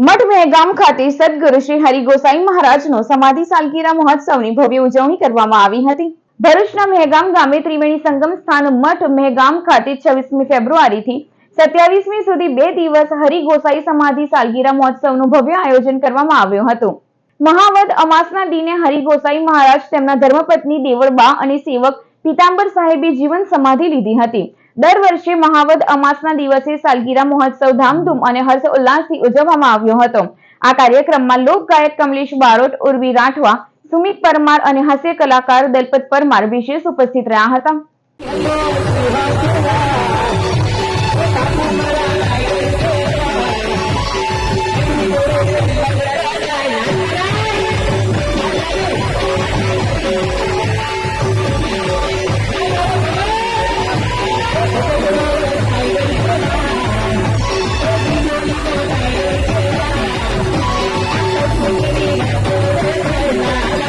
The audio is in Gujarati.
મઠ મહેગામ ખાતે સદગુરુ શ્રી હરિગોસાઈ મહારાજનો સમાધિ સાલગીરા મહોત્સવની ભવ્ય ઉજવણી કરવામાં આવી હતી. ભરૂચના મહેગામ ગામે ત્રિવેણી સંગમ સ્થાન મઠ મહેગામ ખાતે છવ્વીસમી ફેબ્રુઆરીથી સત્યાવીસમી સુધી બે દિવસ હરિગોસાઈ સમાધિ સાલગીરા મહોત્સવનું ભવ્ય આયોજન કરવામાં આવ્યું હતું. મહાવદ અમાસના દિને હરિગોસાઈ મહારાજ તેમના ધર્મપત્ની દેવળબા અને સેવક પીતાંબર સાહેબે જીવન સમાધિ લીધી હતી. દર વર્ષે મહાવદ અમાસના દિવસે સાલગીરા મહોત્સવ ધામધૂમ અને હર્ષ ઉલ્લાસથી ઉજવવામાં આવ્યો હતો. આ કાર્યક્રમમાં લોક ગાયક કમલેશ બારોટ, ઉર્વી રાઠવા, સુમિત પરમાર અને હાસ્ય કલાકાર દલપત પરમાર વિશેષ ઉપસ્થિત રહ્યા હતા.